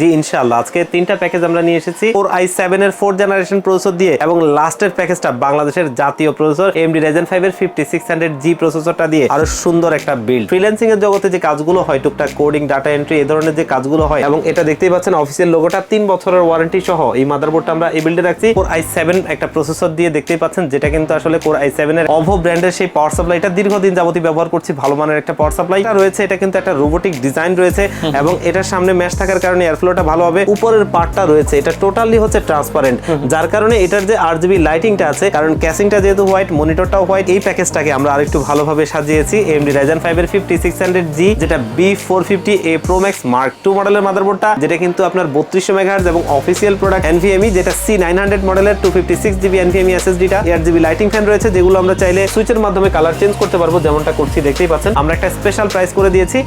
জি ইনশাআল্লাহ। আজকে তিনটা প্যাকেজ আমরা নিয়ে এসেছি। ফোর আই সেভেন এর ফোর জেনারেশন প্রসেসর দিয়ে এবং লাস্টের প্যাকেজটা বাংলাদেশের জাতীয় প্রসেসর এমডি রেজেন ফাইভ এর ফিফটি সিক্স হান্ড্রেড জি প্রসেসরটা দিয়ে আরও সুন্দর একটা বিল্ড ফ্রিল্যান্সিং এর জগতে যে কাজগুলো হয় টুকটাক কোডিং ডাটা এন্ট্রি এই ধরনের যে কাজগুলো হয় এবং এটা দেখতেই পাচ্ছেন অফিসিয়াল লোগোটা তিন বছরের ওয়ারেন্টি সহ এই মাদারবোর্ডটা আমরা এই বিল্ডে রাখছি। ফোর আই সেভেন একটা প্রসেসর দিয়ে দেখতেই পাচ্ছেন যেটা কিন্তু আসলে কোর আই সেভেন এর অভো ব্র্যান্ডের সেই পাওয়ার সাপ্লাই সাপ্লাইটা দীর্ঘদিন যাবতীয় ব্যবহার করছি ভালো মানের একটা পাওয়ার সাপ্লাই রয়েছে এটা কিন্তু একটা রোবোটিক ডিজাইন রয়েছে এবং এটার সামনে ম্যাশ থাকার কারণে এয়ারফ্লোটা ভালো হবে। উপরের পার্টটা রয়েছে এটা টোটালি হচ্ছে ট্রান্সপারেন্ট যার কারণে এটার যে আর জিবি লাইটিংটা আছে কারণ ক্যাসিংটা যেহেতু হোয়াইট মনিটরটাও হোয়াইট এই প্যাকেজটাকে আমরা আরেকটু ভালোভাবে সাজিয়েছি। এমডি রাইজেন ফাইভ এর ফিফটি সিক্স হান্ড্রেড জি যেটা B four fifty A pro max mark two মডেলের মাদারবোর্ডটা যেটা কিন্তু আপনার বত্রিশশো মেগাহার্জ এবং অফিসিয়াল প্রোডাক্ট এনভিএমই যেটা সি নাইন হান্ড্রেড মডেলের two fifty six GB NVMe এসএসডিটা R GB lighting fan রয়েছে যেগুলো আমরা চাইলে সুইচের মাধ্যমে কালার চেঞ্জ করতে পারব যেমনটা করছি দেখতেই পাচ্ছেন। আমরা একটা স্পেশাল প্রাইস করে দিয়েছি।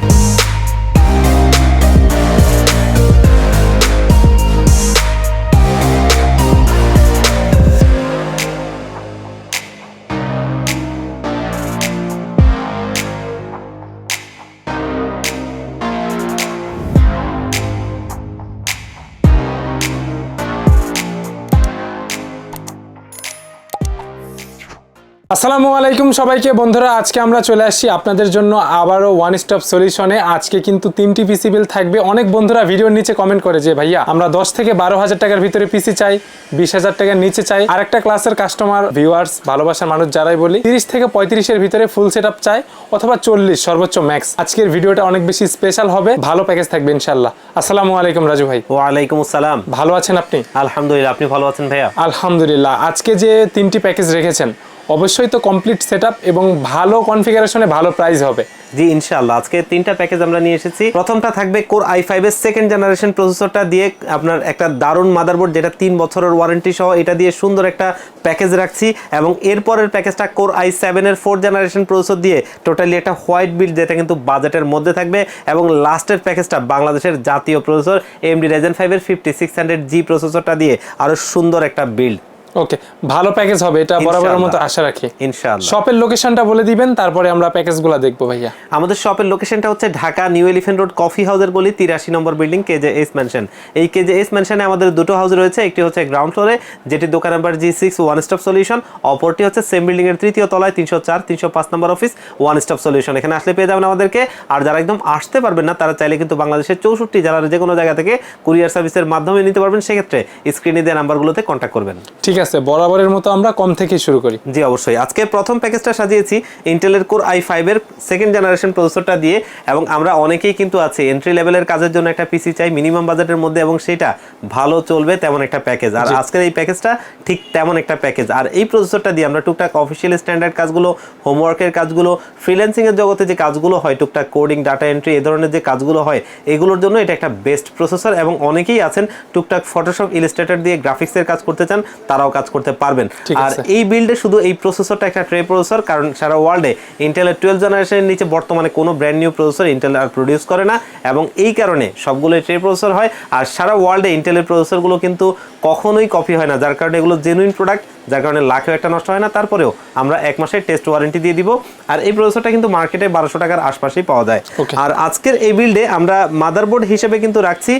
আসসালামু আলাইকুম সবাইকে। বন্ধুরা আজকে আমরা চলে আসছি আপনাদের জন্য আবারও ওয়ান স্টপ সলিউশনে আজকে কিন্তু তিনটি পিসি বিল থাকবে। অনেক বন্ধুরা ভিডিওর নিচে কমেন্ট করে যে ভাইয়া আমরা দশ থেকে বারো হাজার টাকার ভিতরে পিসি চাই বিশ হাজার টাকার নিচে চাই। আর একটা ক্লাসের কাস্টমার ভিউয়ার্স ভালোবাসার মানুষ যারাই বলি তিরিশ থেকে পঁয়ত্রিশের ভিতরে ফুল সেট আপ চাই অথবা চল্লিশ সর্বোচ্চ ম্যাক্স আজকের ভিডিওটা অনেক বেশি স্পেশাল হবে। ভালো প্যাকেজ থাকবে ইনশাল্লাহ আসসালামু আলাইকুম রাজু ভাই। ওয়ালাইকুম আসসালাম। ভালো আছেন আপনি? আলহামদুলিল্লাহ আপনি ভালো আছেন ভাইয়া? আলহামদুলিল্লাহ। আজকে যে তিনটি প্যাকেজ রেখেছেন অবশ্যই তো কমপ্লিট সেট এবং ভালো কনফিগারেশনে ভালো প্রাইস হবে। জি, ইনশাআল্লাহ। আজকে তিনটা প্যাকেজ আমরা নিয়ে এসেছি। প্রথমটা থাকবে কোর আই ফাইভ এর সেকেন্ড জেনারেশন প্রসেসরটা দিয়ে আপনার একটা দারুণ মাদারবোর্ড যেটা তিন বছরের ওয়ারেন্টি সহ এটা দিয়ে সুন্দর একটা প্যাকেজ রাখছি এবং এরপরের প্যাকেজটা কোর আই সেভেন এর ফোর জেনারেশন প্রসেসর দিয়ে টোটালি একটা হোয়াইট বিল্ড যেটা কিন্তু বাজেটের মধ্যে থাকবে এবং লাস্টের প্যাকেজটা বাংলাদেশের জাতীয় প্রসেসর এমডি রেজেন ফাইভ এর ফিফটি সিক্স হান্ড্রেড জি প্রসেসরটা দিয়ে আরও সুন্দর একটা বিল্ড ওকে ভালো প্যাকেজ হবে এটা বরাবরের মতো আশা রাখি। ইনশাআল্লাহ। শপের লোকেশনটা বলে দিবেন তারপরে আমরা প্যাকেজগুলো দেখব ভাইয়া। আমাদের শপের লোকেশনটা হচ্ছে Dhaka New Elephant Road coffee হাউসের তিরাশি নম্বর building K J S mansion এই কেজে এস ম্যানশনে আমাদের দুটো হাউস রয়েছে একটি হচ্ছে গ্রাউন্ড ফ্লোরে যেটি দোকান number G six one stop solution অপরটি হচ্ছে সেম বিল্ডিং এর তৃতীয় তলায় তিনশো চার তিনশো পাঁচ নম্বর অফিস ওয়ান স্টপ সলিউশন এখানে আসলে পেয়ে যাবেন আমাদেরকে। আর যারা একদম আসতে পারবেন না তারা চাইলে কিন্তু বাংলাদেশের চৌষট্টি জেলার যে কোনো জায়গা থেকে কুরিয়ার সার্ভিসের মাধ্যমে নিতে পারবেন। সেক্ষেত্রে স্ক্রিনে দেওয়া নাম্বারগুলোতে কন্ট্যাক্ট করবেন। ঠিক আছে বরাবরের মতো আমরা কম থেকে শুরু করি। জি অবশ্যই। আজকে প্রথম প্যাকেজটা সাজিয়েছি ইন্টেলের কোর আই ফাইভের সেকেন্ড জেনারেশন প্রসেসরটা দিয়ে এবং আমরা অনেকেই কিন্তু আছে এন্ট্রি লেভেলের কাজের জন্য একটা পিসি চাই মিনিমাম বাজেটের মধ্যে এবং সেটা ভালো চলবে তেমন একটা প্যাকেজ আর আজকের এই প্যাকেজটা ঠিক তেমন একটা প্যাকেজ আর এই প্রসেসরটা দিয়ে আমরা টুকটাক অফিসিয়াল স্ট্যান্ডার্ড কাজগুলো হোমওয়ার্কের কাজগুলো ফ্রিল্যান্সিংয়ের জগতে যে কাজগুলো হয় টুকটাক কোডিং ডাটা এন্ট্রি এ ধরনের যে কাজগুলো হয় এগুলোর জন্য এটা একটা বেস্ট প্রসেসর এবং অনেকেই আছেন টুকটাক ফটোশপ ইলাস্ট্রেটর দিয়ে গ্রাফিক্সের কাজ করতে চান তারাও কাজ করতে পারবেন। আর এই বিল্ডে শুধু এই প্রসেসরটা একটা ট্রে প্রসেসর কারণ সারা ওয়ার্ল্ডে ইন্টেলের টুয়েলভ জেনারেশনের নিচে বর্তমানে কোনো ব্র্যান্ড নিউ প্রসেসর ইন্টেল আর প্রডিউস করে না। এবং এই কারণে সবগুলো ট্রে প্রসেসর হয়। আর সারা ওয়ার্ল্ডে ইন্টেলের প্রসেসরগুলো কিন্তু কখনোই কপি হয় না। যার কারণে এগুলো জেনুইন প্রোডাক্ট যার কারণে লাখেও একটা নষ্ট হয় না। তারপরেও আমরা এক মাসের টেস্ট ওয়ারেন্টি দিয়ে দিব। আর এই প্রসেসরটা কিন্তু মার্কেটে বারোশো টাকার আশপাশেই পাওয়া যায়। আর আজকের এই বিল্ডে আমরা মাদারবোর্ড হিসেবে কিন্তু রাখছি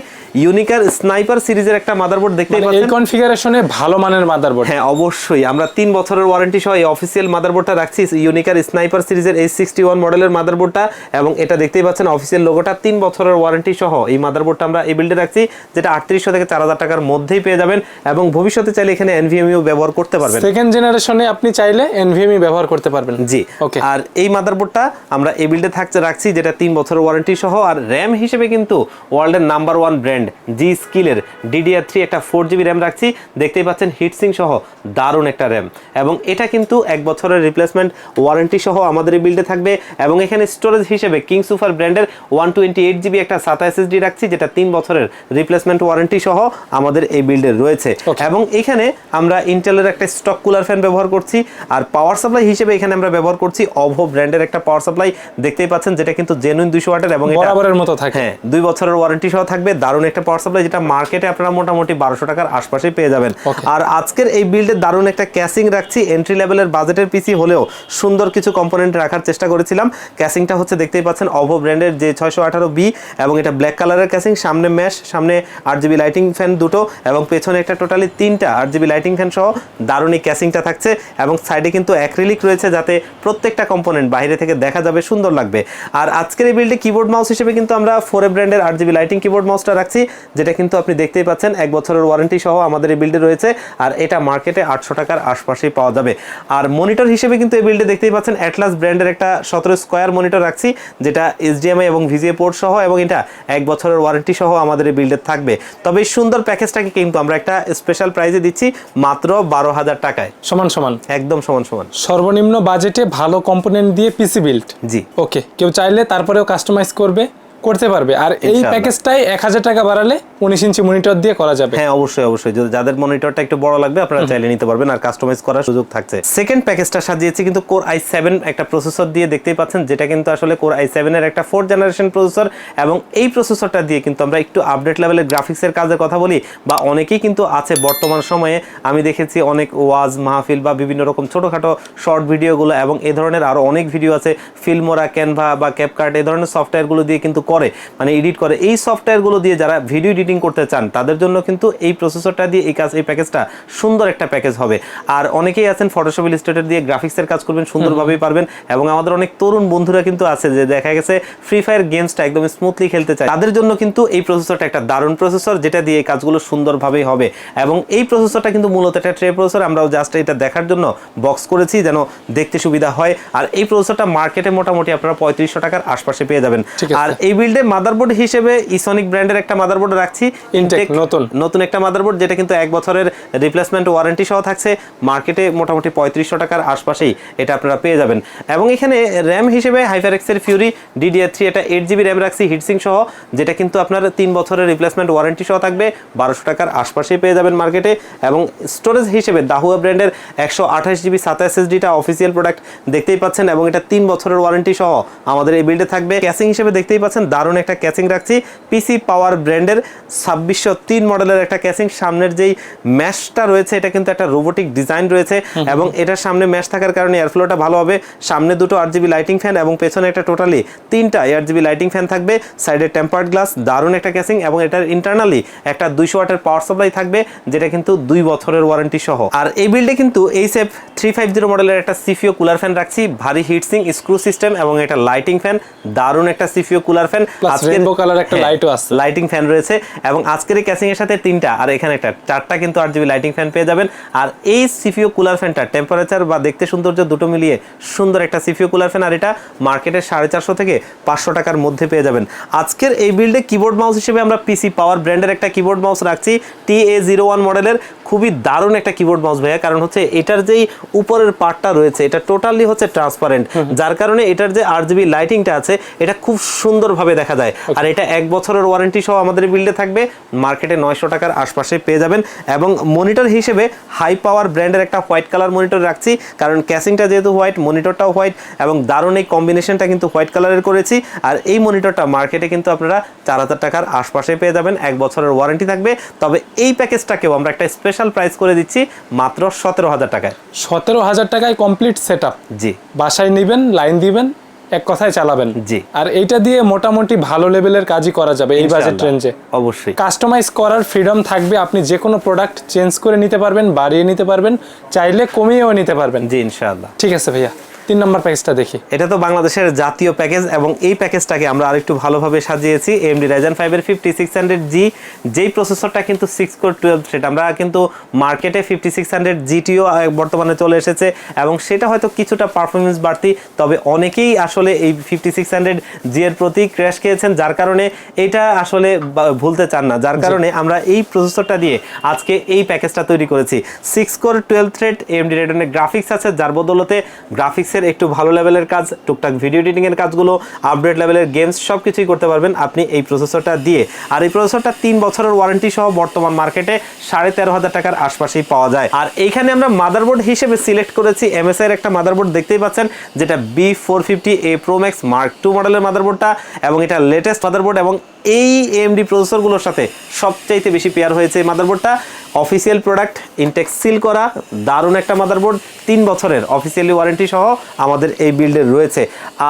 ইউনিকার স্নাইপার সিরিজের একটা মাদারবোর্ড দেখতে পাচ্ছেন। কনফিগারেশনে ভালো মানের মাদারবোর্ড হ্যাঁ অবশ্যই। আমরা তিন বছরের ওয়ারেন্টি সহ এই অফিসিয়াল মাদারবোর্ডটা রাখছি। ইউনিকার স্নাইপার সিরিজের এইচ সিক্সটি ওয়ান মডেলের মাদারবোর্ডটা এবং এটা দেখতেই পাচ্ছেন অফিসিয়াল লোগোটা তিন বছরের ওয়ারেন্টি সহ এই মাদারবোর্ডটা আমরা এই বিল্ডে রাখছি যেটা আটত্রিশশো থেকে চার হাজার টাকার মধ্যেই পেয়ে যাবেন এবং ভবিষ্যতে চাইলে এখানে এনভিএমইও ব্যবহার করতে পারবেন। সেকেন্ড জেনারেশনে আপনি চাইলে এনভিএমই ব্যবহার করতে পারবেন। জি। ওকে আর এই মাদারবোর্ডটা আমরা এই বিল্ডে থাকতে রাখছি যেটা তিন বছরের ওয়ারেন্টি সহ। আর র্যাম হিসেবে কিন্তু ওয়ার্ল্ডের নাম্বার ওয়ান ব্র্যান্ড জি স্কিলের ডিডিআর থ্রি একটা ফোর জিবি র্যাম রাখছি। দেখতেই পাচ্ছেন হিটসিং সহ দারুণ একটা র্যাম। এবং এটা কিন্তু এক বছরের রিপ্লেসমেন্ট ওয়ারেন্টি সহ আমাদের এই বিল্ডে থাকবে। এবং এখানে স্টোরেজ হিসেবে কিং সুপার ব্র্যান্ডের ওয়ান টোয়েন্টি এইট জিবি একটা সাতা এসএসডি রাখছি যেটা তিন বছরের রিপ্লেসমেন্ট ওয়ারেন্টি সহ আমাদের এই বিল্ডে রয়েছে। এবং এখানে আমরা ইন্টেলের একটা স্টক কুলার ফ্যান ব্যবহার করছি আর পাওয়ার সাপ্লাই হিসেবে এখানে আমরা ব্যবহার করছি অভো ব্র্যান্ডের একটা পাওয়ার সাপ্লাই দেখতেই পাচ্ছেন যেটা কিন্তু জেনুইন দুইশো ওয়াটের এবং বরাবরের মতো থাকে। হ্যাঁ দুই বছরের ওয়ারেন্টি সহ থাকবে। দারুণ একটা পাওয়ার সাপ্লাই যেটা মার্কেটে আপনারা মোটামুটি বারোশো টাকার আশপাশে পেয়ে যাবেন। আর আজকের আজকের এই বিল্ডে দারুণ একটা ক্যাসিং রাখছি। এন্ট্রি লেভেলের বাজেটের পিসি হলেও সুন্দর কিছু কম্পোনেন্ট রাখার চেষ্টা করেছিলাম। ক্যাসিংটা হচ্ছে দেখতেই পাচ্ছেন অভো ব্র্যান্ডের যে ছয়শো আঠারো বি এবং এটা ব্ল্যাক কালারের ক্যাসিং সামনে ম্যাশ সামনে আট জিবি লাইটিং ফ্যান দুটো এবং পেছনে একটা টোটালি তিনটা আট জিবি লাইটিং ফ্যান সহ দারুণ এই ক্যাসিংটা থাকছে এবং সাইডে কিন্তু অ্যাক্রিলিক রয়েছে যাতে প্রত্যেকটা কম্পোনেন্ট বাইরে থেকে দেখা যাবে, সুন্দর লাগবে। আর আজকের এই বিল্ডে কিবোর্ড মাউস হিসেবে কিন্তু আমরা ফোরে ব্র্যান্ডের আট জিবি লাইটিং কিবোর্ড মাউসটা রাখছি, যেটা কিন্তু আপনি দেখতেই পাচ্ছেন, এক বছরের ওয়ারেন্টি সহ আমাদের এই বিল্ডে রয়েছে। আর মার্কেটে আটশো টাকার আশপাশেই পাওয়া যাবে। আর মনিটর হিসেবে কিন্তু এই বিল্ডে দেখতেই পাচ্ছেন অ্যাটলাস ব্র্যান্ডের একটা সতেরো স্কোয়ার মনিটর রাখছি যেটা এইচডিএমআই এবং ভিজিএ পোর্ট সহ এবং এটা এক বছরের ওয়ারেন্টি সহ আমাদের এই বিল্ডে থাকবে। তবে এই সুন্দর প্যাকেজটাকে কিন্তু আমরা একটা স্পেশাল প্রাইজে দিচ্ছি মাত্র বারো হাজার টাকায়। সমান সমান? একদম সমান সমান। সর্বনিম্ন বাজেটে ভালো কম্পোনেন্ট দিয়ে পিসি বিল্ড জি। ওকে কেউ চাইলে তারপরেও কাস্টমাইজ করবে। করতে পারবে। আর এই। প্যাকেজটাই এক হাজার টাকা বাড়ালে উনিশ ইঞ্চি মনিটর দিয়ে করা যাবে। হ্যাঁ অবশ্যই অবশ্যই। যদি যাদের মনিটরটা একটু বড় লাগবে আপনারা চাইলে নিতে পারবেন আর কাস্টমাইজ করার সুযোগ থাকছে। সেকেন্ড প্যাকেজটা সাজিয়েছি কিন্তু কোর আই সেভেন একটা প্রসেসর দিয়ে দেখতেই পাচ্ছেন যেটা কিন্তু আসলে কোর আই সেভেনের একটা ফোর্থ জেনারেশন প্রসেসর এবং এই প্রসেসরটা দিয়ে কিন্তু আমরা একটু আপডেট লেভেলের গ্রাফিক্সের কাজের কথা বলি বা অনেকেই কিন্তু আছে বর্তমান সময়ে। আমি দেখেছি অনেক ওয়াজ মাহফিল বা বিভিন্ন রকম ছোটোখাটো শর্ট ভিডিওগুলো এবং এ ধরনের আরও অনেক ভিডিও আছে। ফিল্মোরা ক্যানভা বা ক্যাপকার্ট এই ধরনের সফটওয়্যারগুলো দিয়ে কিন্তু করে মানে এডিট করে এই সফটওয়্যারগুলো দিয়ে যারা ভিডিও এডিটিং করতে চান তাদের জন্য কিন্তু এই প্রসেসরটা দিয়ে এই কাজ এই প্যাকেজটা সুন্দর একটা প্যাকেজ হবে। আর অনেকেই আছেন ফটোশপ ইলিস্ট্রেটর দিয়ে গ্রাফিক্সের কাজ করবেন সুন্দরভাবেই পারবেন এবং আমাদের অনেক তরুণ বন্ধুরা কিন্তু আছে যে দেখা গেছে ফ্রি ফায়ার গেমসটা একদম স্মুথলি খেলতে চায়। তাদের জন্য কিন্তু এই প্রসেসরটা একটা দারুণ প্রসেসর যেটা দিয়ে এই কাজগুলো সুন্দরভাবেই হবে। এবং এই প্রসেসরটা কিন্তু মূলত একটা ট্রে প্রসেসর আমরাও জাস্ট এটা দেখার জন্য বক্স করেছি যেন দেখতে সুবিধা হয়। আর এই প্রসেসরটা মার্কেটে মোটামুটি আপনারা পঁয়ত্রিশশো টাকার আশপাশে পেয়ে যাবেন। আর এই বিল্ডে মাদারবোর্ড হিসেবে ইসনিক ব্র্যান্ডের একটা মাদারবোর্ড রাখছি Intec, নতুন। নতুন একটা মাদারবোর্ড যেটা কিন্তু এক বছরের রিপ্লেসমেন্ট ওয়ারেন্টি সহ থাকছে। মার্কেটে মোটামুটি পঁয়ত্রিশশো টাকার আশপাশেই এটা আপনারা পেয়ে যাবেন। এবং এখানে র্যাম হিসেবে হাইফার এক্সের ফিউরি ডিডিআর থ্রি এটা এইট জিবি র্যাম রাখছি হিটসিং সহ যেটা কিন্তু আপনার তিন বছরের রিপ্লেসমেন্ট ওয়ারেন্টি সহ থাকবে বারোশো টাকার আশপাশেই পেয়ে যাবেন মার্কেটে এবং স্টোরেজ হিসেবে দাহুয়া ব্র্যান্ডের একশো আঠাশ জিবি সাতাশ এসএসডিটা অফিসিয়াল প্রোডাক্ট দেখতেই পাচ্ছেন এবং এটা তিন বছরের ওয়ারেন্টি সহ আমাদের এই বিল্ডে থাকবে। ক্যাসিং হিসেবে দেখতেই পাচ্ছেন দারুণ একটা ক্যাসিং রাখছি। পিসি পাওয়ার ব্র্যান্ডের ছাব্বিশশো তিন মডেলের একটা ক্যাসিং সামনের যেই ম্যাশটা রয়েছে এটা কিন্তু একটা রোবোটিক ডিজাইন রয়েছে এবং এটার সামনে ম্যাশ থাকার কারণে এয়ারফ্লোটা ভালো হবে। সামনে দুটো আট জিবি লাইটিং ফ্যান এবং পেছনে একটা টোটালি তিনটা এয়ার জিবি লাইটিং ফ্যান থাকবে। সাইডে টেম্পার্ড গ্লাস দারুণ একটা ক্যাসিং এবং এটার ইন্টারনালি একটা দুইশো ওয়াটের পাওয়ার সাপ্লাই থাকবে যেটা কিন্তু দুই বছরের ওয়ারেন্টি সহ। আর এই বিল্ডে কিন্তু এই সেফ থ্রি ফাইভ জিরো মডেলের একটা সিফিও কুলার ফ্যান রাখছি। ভারী হিটসিং স্ক্রু সিস্টেম এবং এটা লাইটিং ফ্যান দারুণ একটা সিফিও cooler fan Plus rainbow colour একটা lightও আছে। লাইটিং ফ্যান রয়েছে এবং আজকের এই ক্যাসিং এর সাথে তিনটা আর এখানে একটা চারটা কিন্তু আট জিবি লাইটিং ফ্যান পেয়ে যাবেন। আর এই কুলার ফ্যানটা টেম্পারেচার বা দেখতে সৌন্দর্য দুটো মিলিয়ে সুন্দর একটা কুলার ফ্যান আর এটা মার্কেটের সাড়ে চারশো থেকে পাঁচশো টাকার মধ্যে পেয়ে যাবেন। আজকের এই বিল্ডে কিবোর্ড মাউস হিসেবে আমরা পিসি পাওয়ার ব্র্যান্ডের একটা কিবোর্ড মাউস রাখছি টি এ জিরো ওয়ান মডেলের খুবই দারুণ একটা কিবোর্ড মাউস ভাইয়া কারণ হচ্ছে এটার যেই উপরের পার্টটা রয়েছে এটা টোটালি হচ্ছে ট্রান্সপারেন্ট যার কারণে এটার যে আর জিবি লাইটিংটা আছে এটা খুব সুন্দরভাবে দেখা যায়। আর এটা এক বছরের ওয়ারেন্টি সহ আমাদের বিল্ডে থাকবে। মার্কেটে নয়শো টাকার আশপাশে পেয়ে যাবেন। এবং মনিটর হিসেবে হাই পাওয়ার ব্র্যান্ডের একটা হোয়াইট কালার মনিটর রাখছি। কারণ ক্যাসিংটা যেহেতু হোয়াইট মনিটরটাও হোয়াইট এবং দারুণ এই কম্বিনেশনটা কিন্তু হোয়াইট কালারের করেছি। আর এই মনিটরটা মার্কেটে কিন্তু আপনারা চার হাজার টাকার আশপাশে পেয়ে যাবেন। এক বছরের ওয়ারেন্টি থাকবে। তবে এই প্যাকেজটাকেও আমরা একটা স্পেশাল প্রাইস করে দিচ্ছি মাত্র সতেরো হাজার টাকায়। সতেরো হাজার টাকায় কমপ্লিট সেট জি। বাসায় নিবেন লাইন দিবেন এক কথায় চালাবেন। জি। আর এটা দিয়ে মোটামুটি ভালো লেভেলের কাজই করা যাবে এই বাজেট রেঞ্জে অবশ্যই। কাস্টমাইজ করার ফ্রিডম থাকবে আপনি যে কোনো প্রোডাক্ট চেঞ্জ করে নিতে পারবেন বাড়িয়ে নিতে পারবেন চাইলে কমিয়েও নিতে পারবেন। জি ইনশাআল্লাহ। ঠিক আছে ভাইয়া। তিন নম্বর প্যাকেজটা দেখি। এটা তো বাংলাদেশের জাতীয় প্যাকেজ এবং এই প্যাকেজটাকে আমরা আরেকটু ভালোভাবে সাজিয়েছি। এমডি রাইজেন ফাইভের ফিফটি সিক্স হান্ড্রেড জি যেই প্রসেসরটা কিন্তু সিক্স কোর টুয়েলভ সেটা আমরা কিন্তু মার্কেটে ফিফটি সিক্স হান্ড্রেড জিটিও বর্তমানে চলে এসেছে এবং সেটা হয়তো কিছুটা পারফরমেন্স বাড়তি তবে অনেকেই আসলে এই ফিফটি সিক্স হান্ড্রেড জি এর প্রতি ক্র্যাশ খেয়েছেন যার কারণে এটা আসলে ভুলতে চান না। যার কারণে আমরা এই প্রসেসরটা দিয়ে আজকে এই প্যাকেজটা তৈরি করেছি। Six core twelve thread AMD রেডনের graphics আছে যার বদলতে গ্রাফিক্সের একটু ভালো লেভেলের কাজ, টুকটাক ভিডিও এডিটিং এর কাজগুলো আপডেট লেভেলের গেমস সব কিছুই করতে পারবেন আপনি এই প্রসেসরটা দিয়ে। আর এই প্রসেসরটা তিন বছরের ওয়ারেন্টি সহ বর্তমান মার্কেটে সাড়ে তেরো হাজার টাকার আশপাশেই পাওয়া যায়। আর এইখানে আমরা মাদারবোর্ড হিসেবে সিলেক্ট করেছি এমএসআই এর একটা মাদারবোর্ড দেখতেই পাচ্ছেন, যেটা B four fifty A pro max mark two মডেলের মাদারবোর্ডটা এবং এটা লেটেস্ট মাদারবোর্ড এবং এই এএমডি প্রসেসরগুলোর সাথে সবচাইতে বেশি পেয়ার হয়েছে এই মাদারবোর্ডটা অফিসিয়াল প্রোডাক্ট ইনটেক্স সিল করা, দারুণ একটা মাদারবোর্ড তিন বছরের অফিসিয়ালি ওয়ারেন্টি সহ আমাদের এই বিল্ডের রয়েছে।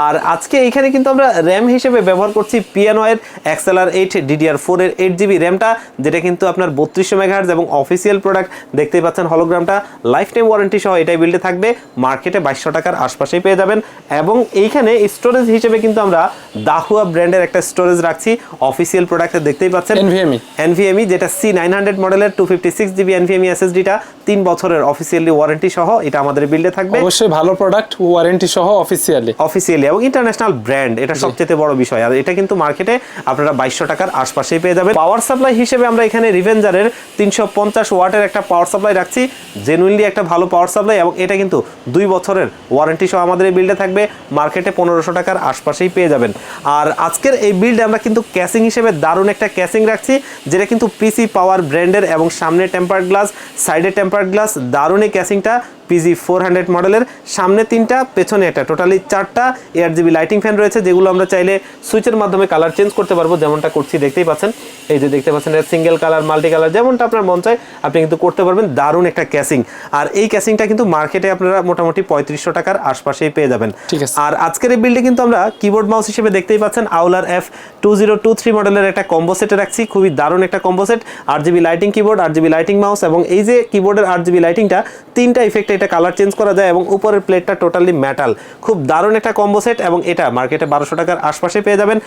আর আজকে এইখানে কিন্তু আমরা র্যাম হিসেবে ব্যবহার করছি পিএনওয়ের এক্সএলআর এইট ডিডিআর ফোরের এইট জিবি র্যামটা যেটা কিন্তু আপনার বত্রিশশো মেগাহার্জ এবং অফিসিয়াল প্রোডাক্ট দেখতেই পাচ্ছেন হলোগ্রামটা লাইফ টাইম ওয়ারেন্টি সহ এটাই বিল্ডে থাকবে। মার্কেটে বাইশশো টাকার আশপাশেই পেয়ে যাবেন। এবং এইখানে স্টোরেজ হিসেবে কিন্তু আমরা দাহুয়া ব্র্যান্ডের একটা স্টোরেজ রাখছি। অফিসিয়াল প্রোডাক্টে দেখতেই পাচ্ছেন। NVMe এনভিএমই যেটা সি নাইন হান্ড্রেড মডেলের two fifty six GB NVMe এসএসডিটা তিন বছরের অফিসিয়ালি ওয়ারেন্টি সহ এটা আমাদের বিল্ডে থাকবে। অবশ্যই ভালো প্রোডাক্ট ওয়ারেন্টি সহ অফিসিয়ালি অফিসিয়ালি এবং ইন্টারন্যাশনাল ব্র্যান্ড এটা সবচেয়ে বড় বিষয়। আর এটা কিন্তু মার্কেটে আপনারা বাইশশো টাকার আশপাশেই পেয়ে যাবেন। পাওয়ার সাপ্লাই হিসেবে আমরা এখানে রিভেঞ্জারের তিনশো পঞ্চাশ ওয়াটের একটা পাওয়ার সাপ্লাই রাখছি। জেনুইনলি একটা ভালো পাওয়ার সাপ্লাই এবং এটা কিন্তু দুই বছরের ওয়ারেন্টি সহ আমাদের এই বিল্ডে থাকবে। মার্কেটে পনেরোশো টাকার আশপাশেই পেয়ে যাবেন। আর আজকের এই বিল্ডে আমরা কিন্তু ক্যাসিং হিসেবে দারুণ একটা ক্যাসিং রাখছি, যেটা কিন্তু পিসি পাওয়ার ব্র্যান্ডের এবং সামনে টেম্পার্ড গ্লাস সাইডে টেম্পার্ড গ্লাস দারুণ এই ক্যাসিংটা। পিজি ফোর হান্ড্রেড মডেলের সামনে তিনটা পেছনে একটা। টোটালি চারটা এয়ার জিবি লাইটিং ফ্যান রয়েছে যেগুলো আমরা চাইলে সুইচের মাধ্যমে কালার চেঞ্জ করতে পারব যেমনটা করছি দেখতেই পাচ্ছেন। এই যে দেখতে পাচ্ছেন সিঙ্গেল কালার মাল্টি কালার যেমনটা আপনার মন চায় আপনি কিন্তু করতে পারবেন। দারুণ একটা ক্যাসিং আর এই ক্যাসিংটা কিন্তু মার্কেটে আপনারা মোটামুটি পঁয়ত্রিশশো টাকার আশপাশেই পেয়ে যাবেন। ঠিক আছে। আর আজকের এই বিল্ডে কিন্তু আমরা কিবোর্ড মাউস হিসেবে দেখতেই পাচ্ছেন আউলার F two zero two three মডেলের একটা কম্বো সেটে রাখছি। খুবই দারুণ একটা কম্বো সেট আট জিবি লাইটিং কিবোর্ড আর জিবি লাইটিং মাউস এবং এই যে কিবোর্ডের আর জিবি লাইটিংটা তিনটা ইফেক্টে এটা কালার চেঞ্জ করা যায় এবং উপরের প্লেটটা টোটালি মেটাল খুব দারুণ একটা কম্বো সেট এবং এটা মার্কেটে বারোশো টাকার আশপাশে পেয়ে যাবেন।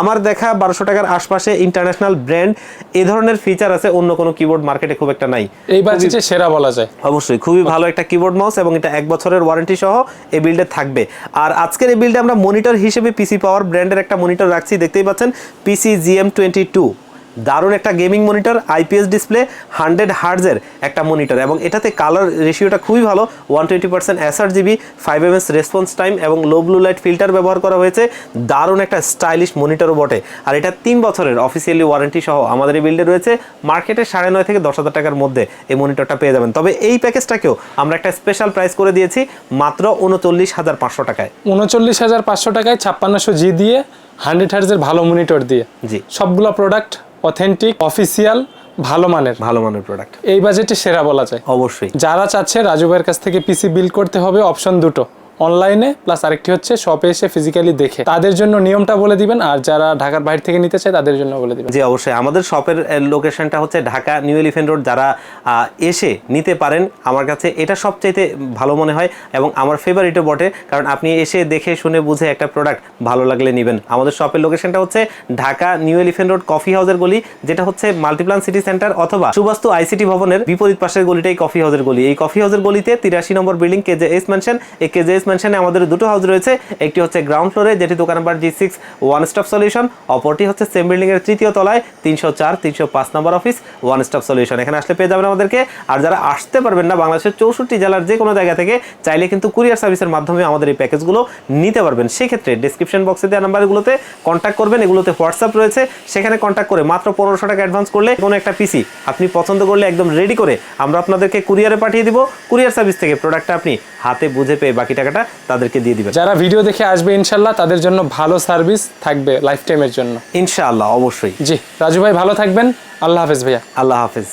আমার দেখা বারোশো টাকার আশপাশে ইন্টারন্যাশনাল ব্র্যান্ড এ ধরনের ফিচার আছে অন্য কোনো কিবোর্ড মার্কেটে খুব একটা নাই। এই বাজেটে সেরা বলা যায়। অবশ্যই খুবই ভালো একটা কিবোর্ড মাউস এবং এটা এক বছরের ওয়ারেন্টি সহ এই বিল্ডে থাকবে। আর আজকের এই বিল্ডে আমরা মনিটর হিসেবে পিসি পাওয়ার ব্র্যান্ডের একটা মনিটর রাখছি দেখতেই পাচ্ছেন পিসি জিএম টোয়েন্টি টু দারুণ একটা gaming monitor IPS display hundred হার্জের একটা মনিটর এবং এটাতে কালার রেশিওটা খুবই ভালো one twenty percent S R GB five M S response time এবং লো ব্লু লাইট ফিল্টার ব্যবহার করা হয়েছে। দারুণ একটা স্টাইলিশ মনিটরও বটে। আর এটা তিন বছরের অফিসিয়ালি ওয়ারেন্টি সহ আমাদের এই বিল্ডে রয়েছে। মার্কেটে সাড়ে নয় থেকে দশ হাজার টাকার মধ্যে এই মনিটরটা পেয়ে যাবেন। তবে এই প্যাকেজটাকেও আমরা একটা স্পেশাল প্রাইস করে দিয়েছি মাত্র উনচল্লিশ হাজার পাঁচশো টাকায়। উনচল্লিশ হাজার পাঁচশো টাকায় ছাপ্পান্নশো জি দিয়ে হান্ড্রেড হার্জের ভালো মনিটর দিয়ে জি। সবগুলো প্রোডাক্ট অথেন্টিক অফিসিয়াল ভালো মানের। ভালো মানের প্রোডাক্ট এই বাজেটে সেরা বলা যায়। অবশ্যই। যারা চাচ্ছে রাজু ভাইয়ের কাছ থেকে পিসি বিল করতে হবে অপশন দুটো। অনলাইনে প্লাস আরেকটি হচ্ছে শপে এসে ফিজিক্যালি দেখে। তাদের জন্য নিয়মটা বলে দিবেন, আর যারা ঢাকার বাইরে থেকে নিতে চায়, তাদের জন্য বলে দিবেন। জি, অবশ্যই। আমাদের শপের লোকেশনটা হচ্ছে ঢাকা নিউ এলিফেন্ট রোড যারা এসে নিতে পারেন, আমার কাছে এটা সবচাইতে ভালো মনে হয়, এবং আমার ফেভারিটও বটে, কারণ আপনি এসে দেখে, শুনে, বুঝে একটা প্রোডাক্ট ভালো লাগলে নেবেন। আমাদের শপের লোকেশনটা হচ্ছে Dhaka New Elephant Road coffee হাউসের গলি, যেটা হচ্ছে মাল্টিপ্লান সিটি সেন্টার অথবা সুবাস্তু আইসিটি ভবনের বিপরীত পাশের গলিটাই কফি হাউসের গলি। এই কফি হাউসের গলিতে তিরাশি নম্বর building K J S mansion এই কেজে এস ম্যানশনে আমাদের দুটো হাউস রয়েছে। একটি হচ্ছে গ্রাউন্ড ফ্লোরে যেটি দোকান number G six one stop solution অপরটি হচ্ছে সেম বিল্ডিং এর তৃতীয় তলায়, তিনশো চার, তিনশো পাঁচ নম্বর অফিস ওয়ান স্টপ সলিউশন এখানে আসলে পেয়ে যাবেন আমাদেরকে। আর যারা আসতে পারবেন না, বাংলাদেশের চৌষট্টি জেলার যে কোনো জায়গা থেকে, চাইলে কিন্তু কুরিয়ার সার্ভিসের মাধ্যমে আমাদের এই প্যাকেজগুলো নিতে পারবেন। সেক্ষেত্রে ডিসক্রিপশন বক্সে দেওয়া নাম্বারগুলোতে কন্ট্যাক্ট করবেন। এগুলোতে হোয়াটসঅ্যাপ রয়েছে। সেখানে কন্ট্যাক্ট করে মাত্র পনেরোশো টাকা অ্যাডভান্স করলে কোনো একটা পিসি আপনি পছন্দ করলে একদম রেডি করে আমরা আপনাদেরকে কুরিয়ারে পাঠিয়ে দিব। কুরিয়ার সার্ভিস থেকে প্রোডাক্টটা আপনি হাতে বুঝে পেয়ে বাকি টাকাটা তাদেরকে দিয়ে দিবেন। যারা ভিডিও দেখে আসবে ইনশাল্লাহ তাদের জন্য ভালো সার্ভিস থাকবে লাইফ টাইমের জন্য। ইনশাআল্লাহ অবশ্যই। জি রাজু ভাই ভালো থাকবেন। আল্লাহ হাফেজ ভাইয়া। আল্লাহ হাফেজ।